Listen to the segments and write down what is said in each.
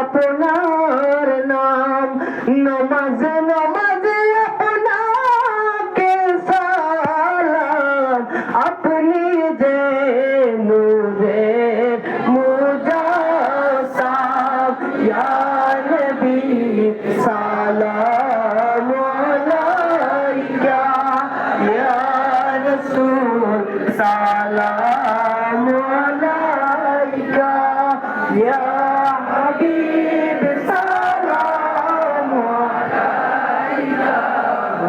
আপনার নাম, নমাজ নমাজ আপনাকে সালাম। আপনি যে নূরে মুজাসাম, ইয়া নবী, সালাম আলাইকা, ইয়া রাসূল, সালাম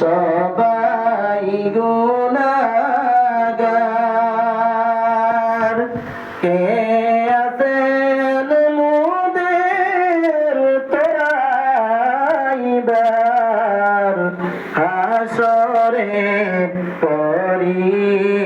সবাই গুনাগার। কে আছেন মোদের তোরাইবার? হাসরে পরিনিয়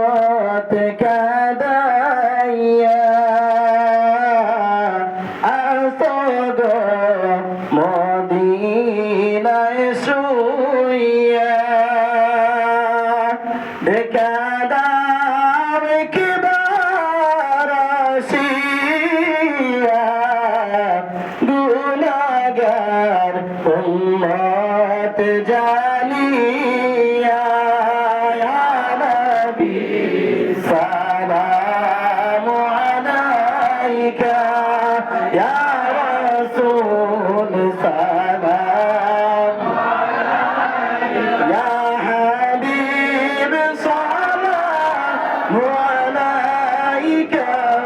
একবার আসিয়া গুনাগার উম্মত জালিয়া